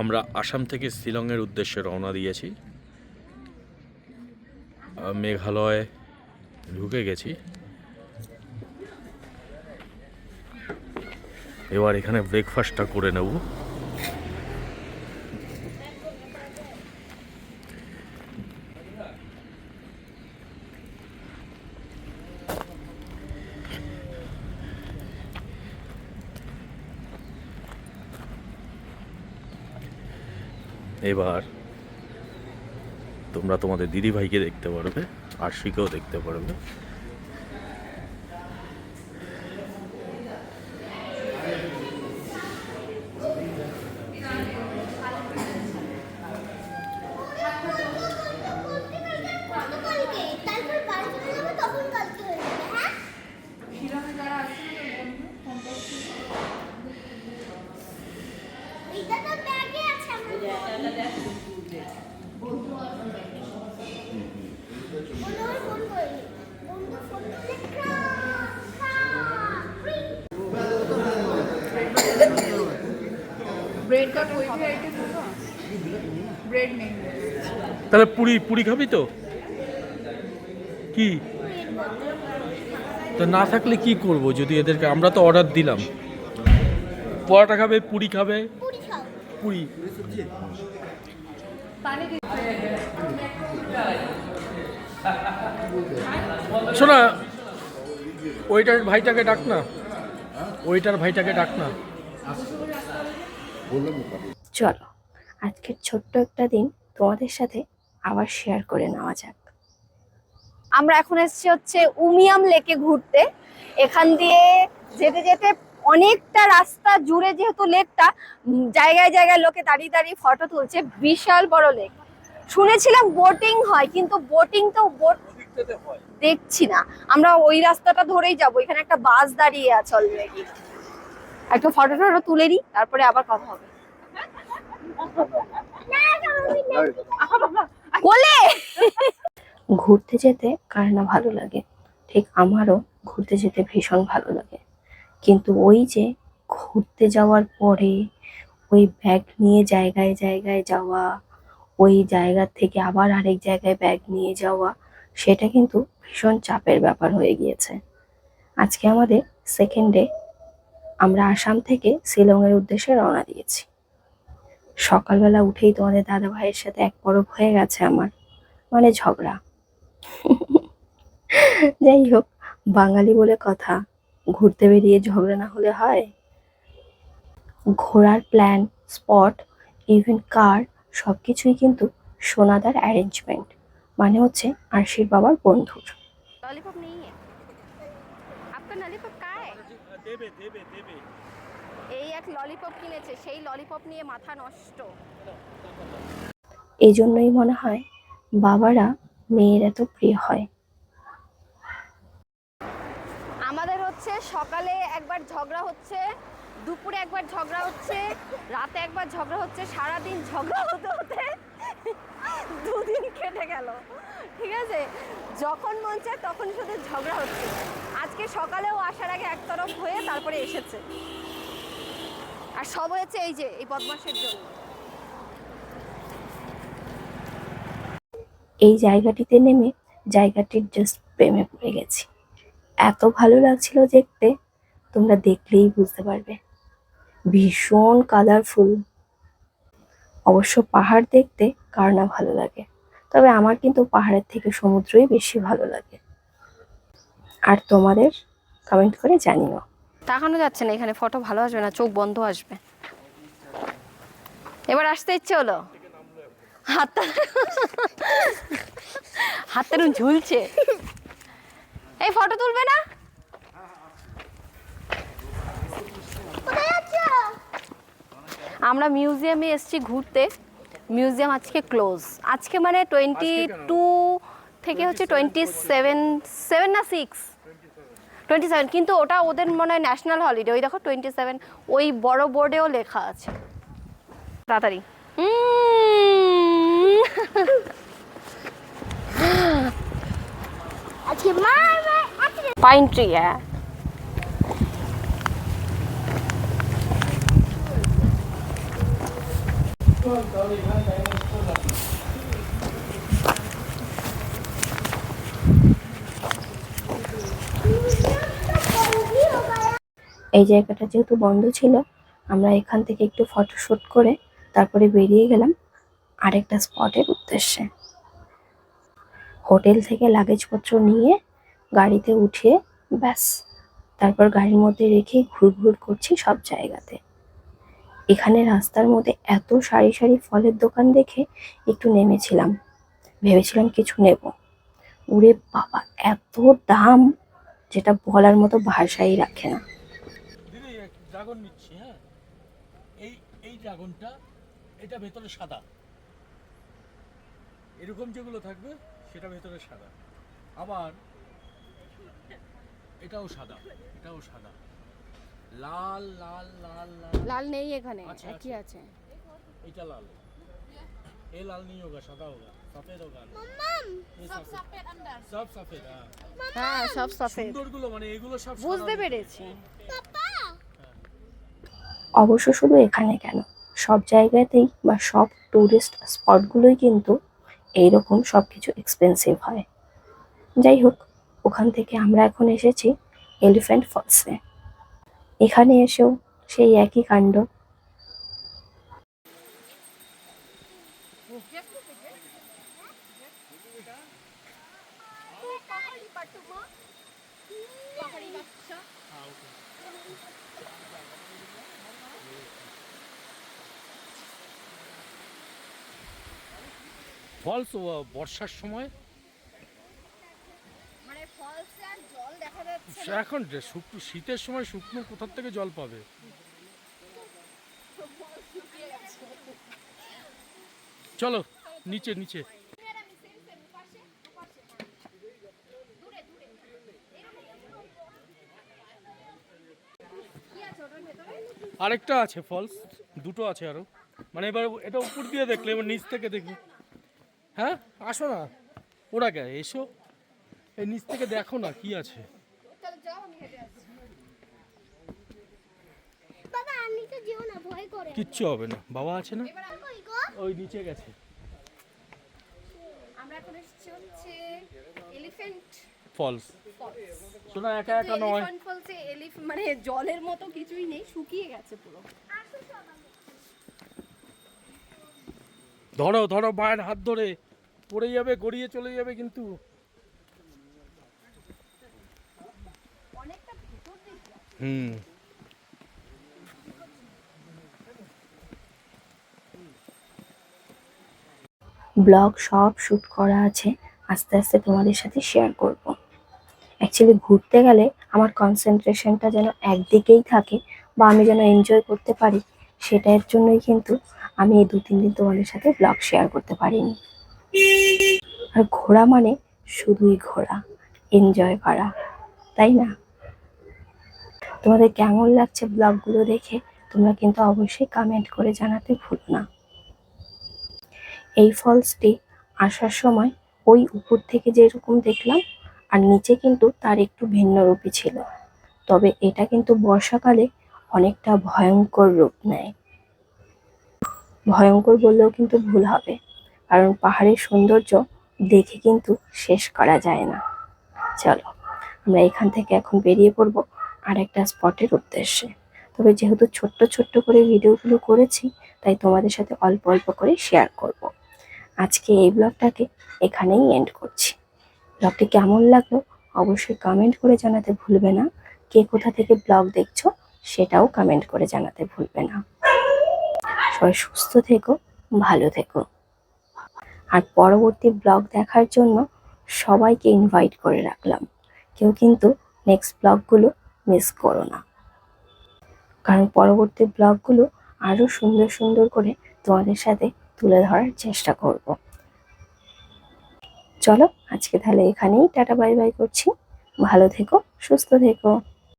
আমরা আসাম থেকে শিলংয়ের উদ্দেশ্যে রওনা দিয়েছি। মেঘালয়ে ঢুকে গেছি। এবার এখানে ব্রেকফাস্টটা করে নেব। এবার তোমরা তোমাদের দিদিভাইকে দেখতে পারবে আরশিকেও দেখতে পারবে কালকে তারপর বাড়ি চলে যাব তখন কালকে হয়ে যাবে হ্যাঁ এইটা তো ব্যাগে আছে আমার বন্ধু আমার ফোন করেনি বন্ধু ফোন করলে ক্রা ब्रेड का कोई भी आइटम होगा ब्रेड नहीं है তাহলে পুরি পুরি খাবি তো কি তো না থাকলে কি করব যদি এদেরকে আমরা তো অর্ডার দিলাম পরোটা খাবে পুরি খাবে পুরি খাও পুরি पानी दे শোনা ওইটার ভাইটাকে ডাক না ওইটার ভাইটাকে ডাক না চলো, আজকের ছোট্ট একটা দিন তোমাদের সাথে আবার শেয়ার করে নেওয়া যাক। আমরা এখন এসেছি হচ্ছে উমিয়াম লেকে ঘুরতে। এখান দিয়ে যেতে যেতে অনেকটা রাস্তা জুড়ে যেহেতু লেকটা জায়গায় জায়গায় লোকে দাঁড়িয়ে দাঁড়িয়ে ফটো তুলছে। বিশাল বড় লেক শুনেছিলাম বোটিং হয়, কিন্তু বোটিং তো বোট দেখছি না। আমরা ওই রাস্তাটা ধরেই যাব। এখানে একটা বাস দাঁড়িয়ে আছে অলরেডি একটা ফটো টটো তুলে নিই, তারপরে আবার কথা হবে। ঘুরতে যেতে কার না ভালো লাগে? ঠিক আমারও ঘুরতে যেতে ভীষণ ভালো লাগে। কিন্তু ওই যে ঘুরতে যাওয়ার পরে ওই ব্যাগ নিয়ে জায়গায় জায়গায় যাওয়া, ওই জায়গা থেকে আবার আরেক জায়গায় ব্যাগ নিয়ে যাওয়া, সেটা কিন্তু ভীষণ চাপের ব্যাপার হয়ে গিয়েছে। আজকে আমাদের সেকেন্ড ডে আমরা আসাম থেকে শিলংয়ের উদ্দেশ্যে রওনা দিয়েছি। সকালবেলা উঠেই তোমাদের দাদা ভাইয়ের সাথে এক পরব হয়ে গেছে আমার। মানে ঝগড়া। যাই হোক, বাঙালি বলে কথা, ঘুরতে বেরিয়ে ঝগড়া না হলে হয়। ঘোরার প্ল্যান স্পট ইভেন কার সব কিছুই কিন্তু সোনাদার অ্যারেঞ্জমেন্ট মানে হচ্ছে আরশির বাবার বন্ধুর ললিপপ নেই আপনার ললিপপ কায় দেবে দেবে দেবে। এই এক ললিপপ কিনেছে সেই ললিপপ নিয়ে মাথা নষ্ট। এই জন্যই মনে হয় বাবারা মেয়ের এত প্রিয় হয়। আমাদের হচ্ছে সকালে একবার ঝগড়া হচ্ছে দুপুরে একবার ঝগড়া হচ্ছে, রাতে একবার ঝগড়া হচ্ছে, সারাদিন ঝগড়া হতে হতে দুদিন কেটে গেল। ঠিক আছে? যখন মন চায় তখন শুধু ঝগড়া হচ্ছে। আজকে সকালেও আসার আগে একতরফ হয়ে তারপরে এসেছে। আর সব হয়েছে এই যে, এই বদমাসের জন্য। এই জায়গাটিতে নেমে জায়গাটির জাস্ট প্রেমে পড়ে গেছি। এত ভালো লাগছিল দেখতে, তোমরা দেখলেই বুঝতে পারবে। ভীষণ কালারফুল অবশ্য পাহাড় দেখতে কার না ভালো লাগে। তবে আমার কিন্তু পাহাড়ের থেকে সমুদ্রই বেশি ভালো লাগে। আর তোমাদের কমেন্ট করে জানিও। তাকানো যাচ্ছে না এখানে ফটো ভালো আসবে না, চোখ বন্ধ আসবে। এবার আসতে ইচ্ছে হলো? হাতটা হাতটা ঝুলছে। এই ফটো তুলবে না কোথায় যাচ্ছ আমরা মিউজিয়ামে এসেছি ঘুরতে। মিউজিয়াম আজকে ক্লোজ আজকে মানে টোয়েন্টি টু থেকে হচ্ছে টোয়েন্টি সেভেন সেভেন না সিক্স টোয়েন্টি সেভেন কিন্তু ওটা ওদের মনে হয় ন্যাশনাল হলিডে ওই দেখো টোয়েন্টি সেভেন ওই বড় বোর্ডেও লেখা আছে। তাড়াতাড়ি। পাইন ট্রি হ্যাঁ। এই জায়গাটা যেহেতু বন্ধ ছিল, আমরা এখান থেকে একটু ফটোশ্যুট করে তারপরে বেরিয়ে গেলাম আরেকটা স্পটের উদ্দেশ্যে। হোটেল থেকে লাগেজপত্র নিয়ে গাড়িতে উঠে ব্যাস, তারপর গাড়ির মধ্যে রেখে ঘুর ঘুর করছি সব জায়গাতে। এখানে রাস্তার মধ্যে এত সারি সারি ফলের দোকান দেখে একটু নেমেছিলাম। ভেবেছিলাম কিছু নেব। উড়ে বাবা, এত দাম! যেটা বলার মতো ভাষাই রাখে না। ড্রাগন নিচ্ছি হ্যাঁ? এই এই ড্রাগনটা, এটা ভেতরে সাদা। এরকম যেগুলো থাকবে, সেটা ভেতরে সাদা। আবার এটাও সাদা এটাও সাদা। লাল লাল লাল লাল লাল নেই এখানে আচ্ছা, একই আছে এটা লাল ये लाल नहीं होगा सादा होगा सफेद होगा ये सफेद सब सफेद हाँ হ্যাঁ সব সফেদ সুন্দর গুলো মানে এগুলো সব সাদা বুঝতে হবে। পেরেছি অবশ্য শুধু এখানে কেন সব জায়গাতেই বা সব টুরিস্ট স্পটগুলোই কিন্তু এইরকম সব কিছু এক্সপেন্সিভ হয় যাই হোক ওখান থেকে আমরা এখন এসেছি এলিফ্যান্ট ফলসে এখানে এসেও সেই একই কাণ্ড। ফলস বর্ষার সময় মানে ফলসে আর জল দেখা যাচ্ছে এখন শুকনো শীতের সময় শুকনো কোথার থেকে জল পাবে? চলো, নিচে নিচে। আরেকটা আছে ফলস দুটো আছে আরও। মানে এবার এটা উপর দিয়ে দেখলে, এবার নিচ থেকে দেখি হ্যাঁ? আসো না। ওরা কে? এসো। এই নিচ থেকে দেখো না কি আছে বাবা আর নিচে যেও না ভয় করে। কিচ্ছু হবে না। বাবা আছে না? ওই নিচে গেছে। আমরা এখন এসেছি হচ্ছে এলিফ্যান্ট ফলস। শোনা একা একা নয়। এলিফ্যান্ট ফলসে এলিফ মানে জলের মতো কিছুই নেই শুকিয়ে গেছে পুরো। ধরো ধরো মায়ের হাত ধরে। পড়ে যাবে গড়িয়ে চলে যাবে কিন্তু। হুম। ব্লগ সব শ্যুট করা আছে, আস্তে আস্তে তোমাদের সাথে শেয়ার করব। অ্যাকচুয়ালি ঘুরতে গেলে আমার কনসেন্ট্রেশনটা যেন একদিকেই থাকে বা আমি যেন এনজয় করতে পারি, সেটার জন্যই কিন্তু আমি এই দু তিন দিন তোমাদের সাথে ব্লগ শেয়ার করতে পারিনি। আর ঘোরা মানে শুধুই ঘোরা এনজয় করা, তাই না? তোমাদের কেমন লাগছে ব্লগগুলো দেখে, তোমরা কিন্তু অবশ্যই কমেন্ট করে জানাতে ভুলো না। এই ফলসটি আসার সময় ওই উপর থেকে যেরকম দেখলাম, আর নিচে কিন্তু তার একটু ভিন্ন রূপই ছিল। তবে এটা কিন্তু বর্ষাকালে অনেকটা ভয়ঙ্কর রূপ নেয়। ভয়ঙ্কর বললেও কিন্তু ভুল হবে, কারণ পাহাড়ের সৌন্দর্য দেখে কিন্তু শেষ করা যায় না। চলো, আমরা এখান থেকে এখন বেরিয়ে পড়ব আর একটা স্পটের উদ্দেশ্যে। তবে যেহেতু ছোট্ট ছোট্ট করে ভিডিওগুলো করেছি, তাই তোমাদের সাথে অল্প অল্প করে শেয়ার করব। আজকে এই ব্লগটাকে এখানেই এন্ড করছি। ব্লগটি কেমন লাগল অবশ্যই কমেন্ট করে জানাতে ভুলবে না। কে কোথা থেকে ব্লগ দেখছ সেটাও কমেন্ট করে জানাতে ভুলবে না। সবাই সুস্থ থেকো, ভালো থেকো। আর পরবর্তী ব্লগ দেখার জন্য সবাইকে ইনভাইট করে রাখলাম। কেউ কিন্তু নেক্সট ব্লগগুলো মিস করো না। কারণ পরবর্তী ব্লগগুলো আরও সুন্দর সুন্দর করে তোমাদের সাথে তুলে ধরার চেষ্টা করব। চলো, আজকে তাহলে এখানেই, টাটা, বাই বাই করছি। ভালো থেকো, সুস্থ থেকো।